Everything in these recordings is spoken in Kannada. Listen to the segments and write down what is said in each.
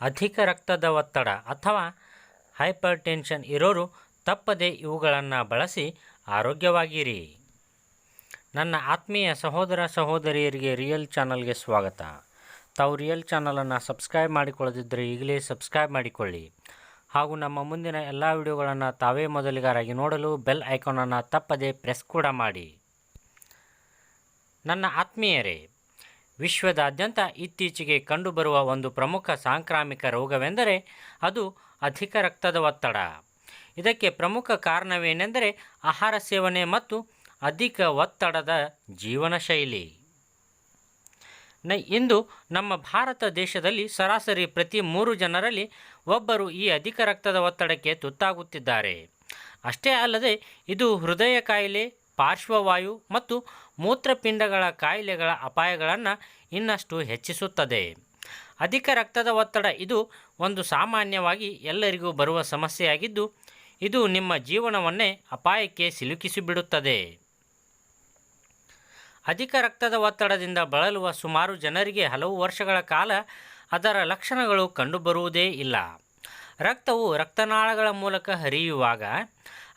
ಅಧಿಕ ರಕ್ತದ ಒತ್ತಡ ಅಥವಾ ಹೈಪರ್ ಟೆನ್ಷನ್ ಇರೋರು ತಪ್ಪದೆ ಇವುಗಳನ್ನು ಬಳಸಿ ಆರೋಗ್ಯವಾಗಿರಿ. ನನ್ನ ಆತ್ಮೀಯ ಸಹೋದರ ಸಹೋದರಿಯರಿಗೆ ರಿಯಲ್ ಚಾನಲ್ಗೆ ಸ್ವಾಗತ. ತಾವು ರಿಯಲ್ ಚಾನಲನ್ನು ಸಬ್ಸ್ಕ್ರೈಬ್ ಮಾಡಿಕೊಳ್ಳದಿದ್ದರೆ ಈಗಲೇ ಸಬ್ಸ್ಕ್ರೈಬ್ ಮಾಡಿಕೊಳ್ಳಿ. ಹಾಗೂ ನಮ್ಮ ಮುಂದಿನ ಎಲ್ಲ ವಿಡಿಯೋಗಳನ್ನು ತಾವೇ ಮೊದಲಿಗಾರಾಗಿ ನೋಡಲು ಬೆಲ್ ಐಕಾನನ್ನು ತಪ್ಪದೆ ಪ್ರೆಸ್ ಕೂಡ ಮಾಡಿ. ನನ್ನ ಆತ್ಮೀಯರೇ ವಿಶ್ವದಾದ್ಯಂತ ಇತ್ತೀಚೆಗೆ ಕಂಡುಬರುವ ಒಂದು ಪ್ರಮುಖ ಸಾಂಕ್ರಾಮಿಕ ರೋಗವೆಂದರೆ ಅದು ಅಧಿಕ ರಕ್ತದ ಒತ್ತಡ. ಇದಕ್ಕೆ ಪ್ರಮುಖ ಕಾರಣವೇನೆಂದರೆ ಆಹಾರ ಸೇವನೆ ಮತ್ತು ಅಧಿಕ ಒತ್ತಡದ ಜೀವನ ಶೈಲಿ ನ, ಇಂದು ನಮ್ಮ ಭಾರತ ದೇಶದಲ್ಲಿ ಸರಾಸರಿ ಪ್ರತಿ ಮೂರು ಜನರಲ್ಲಿ ಒಬ್ಬರು ಈ ಅಧಿಕ ರಕ್ತದ ಒತ್ತಡಕ್ಕೆ ತುತ್ತಾಗುತ್ತಿದ್ದಾರೆ. ಅಷ್ಟೇ ಅಲ್ಲದೆ ಇದು ಹೃದಯ ಕಾಯಿಲೆ ಪಾರ್ಶ್ವವಾಯು ಮತ್ತು ಮೂತ್ರಪಿಂಡಗಳ ಕಾಯಿಲೆಗಳ ಅಪಾಯಗಳನ್ನು ಇನ್ನಷ್ಟು ಹೆಚ್ಚಿಸುತ್ತದೆ. ಅಧಿಕ ರಕ್ತದ ಒತ್ತಡ ಇದು ಒಂದು ಸಾಮಾನ್ಯವಾಗಿ ಎಲ್ಲರಿಗೂ ಬರುವ ಸಮಸ್ಯೆಯಾಗಿದ್ದು, ಇದು ನಿಮ್ಮ ಜೀವನವನ್ನೇ ಅಪಾಯಕ್ಕೆ ಸಿಲುಕಿಸಿಬಿಡುತ್ತದೆ. ಅಧಿಕ ರಕ್ತದ ಒತ್ತಡದಿಂದ ಬಳಲುವ ಸುಮಾರು ಜನರಿಗೆ ಹಲವು ವರ್ಷಗಳ ಕಾಲ ಅದರ ಲಕ್ಷಣಗಳು ಕಂಡುಬರುವುದೇ ಇಲ್ಲ. ರಕ್ತವು ರಕ್ತನಾಳಗಳ ಮೂಲಕ ಹರಿಯುವಾಗ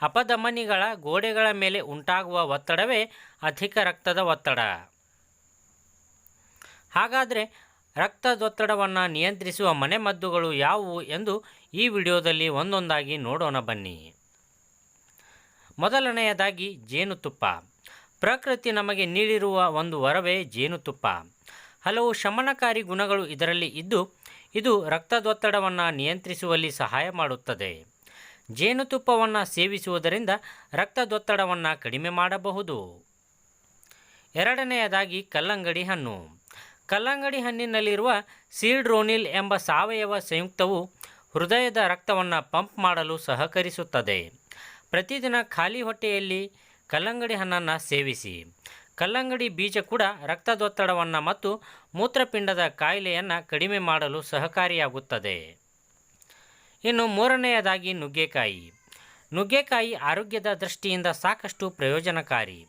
ಅಪಧಮನಿಗಳ ಗೋಡೆಗಳ ಮೇಲೆ ಉಂಟಾಗುವ ಒತ್ತಡವೇ ಅಧಿಕ ರಕ್ತದ ಒತ್ತಡ. ಹಾಗಾದರೆ ರಕ್ತದೊತ್ತಡವನ್ನು ನಿಯಂತ್ರಿಸುವ ಮನೆಮದ್ದುಗಳು ಯಾವುವು ಎಂದು ಈ ವಿಡಿಯೋದಲ್ಲಿ ಒಂದೊಂದಾಗಿ ನೋಡೋಣ ಬನ್ನಿ. ಮೊದಲನೆಯದಾಗಿ ಜೇನುತುಪ್ಪ. ಪ್ರಕೃತಿ ನಮಗೆ ನೀಡಿರುವ ಒಂದು ವರವೇ ಜೇನುತುಪ್ಪ. ಹಲವು ಶಮನಕಾರಿ ಗುಣಗಳು ಇದರಲ್ಲಿ ಇದ್ದು, ಇದು ರಕ್ತದೊತ್ತಡವನ್ನು ನಿಯಂತ್ರಿಸುವಲ್ಲಿ ಸಹಾಯ ಮಾಡುತ್ತದೆ. ಜೇನುತುಪ್ಪವನ್ನು ಸೇವಿಸುವುದರಿಂದ ರಕ್ತದೊತ್ತಡವನ್ನು ಕಡಿಮೆ ಮಾಡಬಹುದು. ಎರಡನೆಯದಾಗಿ ಕಲ್ಲಂಗಡಿ ಹಣ್ಣು. ಕಲ್ಲಂಗಡಿ ಹಣ್ಣಿನಲ್ಲಿರುವ ಸೀಡ್ರೋನಿಲ್ ಎಂಬ ಸಾವಯವ ಸಂಯುಕ್ತವು ಹೃದಯದ ರಕ್ತವನ್ನು ಪಂಪ್ ಮಾಡಲು ಸಹಕರಿಸುತ್ತದೆ. ಪ್ರತಿದಿನ ಖಾಲಿ ಹೊಟ್ಟೆಯಲ್ಲಿ ಕಲ್ಲಂಗಡಿ ಹಣ್ಣನ್ನು ಸೇವಿಸಿ. ಕಲ್ಲಂಗಡಿ ಬೀಜ ಕೂಡ ರಕ್ತದೊತ್ತಡವನ್ನು ಮತ್ತು ಮೂತ್ರಪಿಂಡದ ಕಾಯಿಲೆಯನ್ನು ಕಡಿಮೆ ಮಾಡಲು ಸಹಕಾರಿಯಾಗುತ್ತದೆ. ಇನ್ನು ಮೂರನೆಯದಾಗಿ ನುಗ್ಗೆಕಾಯಿ. ನುಗ್ಗೆಕಾಯಿ ಆರೋಗ್ಯದ ದೃಷ್ಟಿಯಿಂದ ಸಾಕಷ್ಟು ಪ್ರಯೋಜನಕಾರಿ.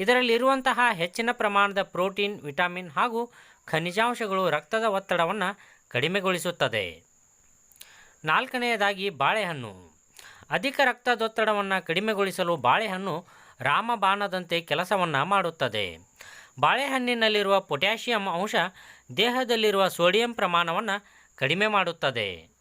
ಇದರಲ್ಲಿರುವಂತಹ ಹೆಚ್ಚಿನ ಪ್ರಮಾಣದ ಪ್ರೋಟೀನ್, ವಿಟಮಿನ್ ಹಾಗೂ ಖನಿಜಾಂಶಗಳು ರಕ್ತದ ಒತ್ತಡವನ್ನು ಕಡಿಮೆಗೊಳಿಸುತ್ತದೆ. ನಾಲ್ಕನೆಯದಾಗಿ ಬಾಳೆಹಣ್ಣು. ಅಧಿಕ ರಕ್ತದೊತ್ತಡವನ್ನು ಕಡಿಮೆಗೊಳಿಸಲು ಬಾಳೆಹಣ್ಣು ರಾಮಬಾಣದಂತೆ ಕೆಲಸವನ್ನು ಮಾಡುತ್ತದೆ. ಬಾಳೆಹಣ್ಣಿನಲ್ಲಿರುವ ಪೊಟ್ಯಾಷಿಯಂ ಅಂಶ ದೇಹದಲ್ಲಿರುವ ಸೋಡಿಯಂ ಪ್ರಮಾಣವನ್ನು ಕಡಿಮೆ ಮಾಡುತ್ತದೆ.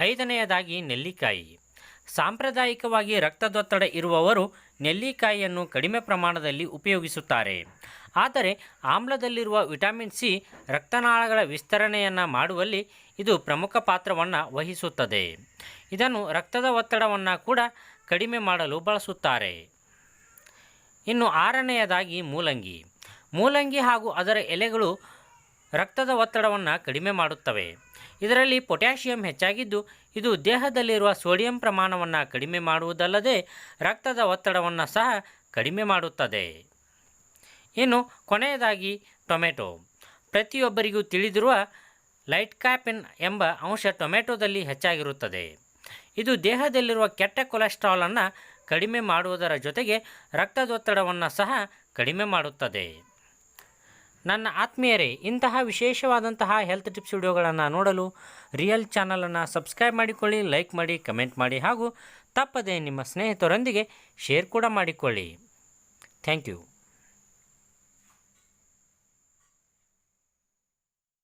ಐದನೆಯದಾಗಿ ನೆಲ್ಲಿಕಾಯಿ. ಸಾಂಪ್ರದಾಯಿಕವಾಗಿ ರಕ್ತದೊತ್ತಡ ಇರುವವರು ನೆಲ್ಲಿಕಾಯಿಯನ್ನು ಕಡಿಮೆ ಪ್ರಮಾಣದಲ್ಲಿ ಉಪಯೋಗಿಸುತ್ತಾರೆ. ಆದರೆ ಆಮ್ಲದಲ್ಲಿರುವ ವಿಟಮಿನ್ ಸಿ ರಕ್ತನಾಳಗಳ ವಿಸ್ತರಣೆಯನ್ನು ಮಾಡುವಲ್ಲಿ ಇದು ಪ್ರಮುಖ ಪಾತ್ರವನ್ನು ವಹಿಸುತ್ತದೆ. ಇದನ್ನು ರಕ್ತದ ಒತ್ತಡವನ್ನು ಕೂಡ ಕಡಿಮೆ ಮಾಡಲು ಬಳಸುತ್ತಾರೆ. ಇನ್ನು ಆರನೆಯದಾಗಿ ಮೂಲಂಗಿ. ಮೂಲಂಗಿ ಹಾಗೂ ಅದರ ಎಲೆಗಳು ರಕ್ತದ ಒತ್ತಡವನ್ನು ಕಡಿಮೆ ಮಾಡುತ್ತವೆ. ಇದರಲ್ಲಿ ಪೊಟ್ಯಾಷಿಯಂ ಹೆಚ್ಚಾಗಿದ್ದು, ಇದು ದೇಹದಲ್ಲಿರುವ ಸೋಡಿಯಂ ಪ್ರಮಾಣವನ್ನು ಕಡಿಮೆ ಮಾಡುವುದಲ್ಲದೆ ರಕ್ತದ ಒತ್ತಡವನ್ನು ಸಹ ಕಡಿಮೆ ಮಾಡುತ್ತದೆ. ಇನ್ನು ಕೊನೆಯದಾಗಿ ಟೊಮೆಟೊ. ಪ್ರತಿಯೊಬ್ಬರಿಗೂ ತಿಳಿದಿರುವ ಲೈಟ್ ಕ್ಯಾಪಿನ್ ಎಂಬ ಅಂಶ ಟೊಮೆಟೊದಲ್ಲಿ ಹೆಚ್ಚಾಗಿರುತ್ತದೆ. ಇದು ದೇಹದಲ್ಲಿರುವ ಕೆಟ್ಟ ಕೊಲೆಸ್ಟ್ರಾಲನ್ನು ಕಡಿಮೆ ಮಾಡುವುದರ ಜೊತೆಗೆ ರಕ್ತದೊತ್ತಡವನ್ನು ಸಹ ಕಡಿಮೆ ಮಾಡುತ್ತದೆ. ನನ್ನ ಆತ್ಮೀಯರೇ, ಇಂತಹ ವಿಶೇಷವಾದಂತಹ ಹೆಲ್ತ್ ಟಿಪ್ಸ್ ವಿಡಿಯೋಗಳನ್ನು ನೋಡಲು ರಿಯಲ್ ಚಾನಲನ್ನು ಸಬ್ಸ್ಕ್ರೈಬ್ ಮಾಡಿಕೊಳ್ಳಿ ಲೈಕ್ ಮಾಡಿ ಕಮೆಂಟ್ ಮಾಡಿ ಹಾಗೂ ತಪ್ಪದೇ ನಿಮ್ಮ ಸ್ನೇಹಿತರೊಂದಿಗೆ ಶೇರ್ ಕೂಡ ಮಾಡಿಕೊಳ್ಳಿ. Thank you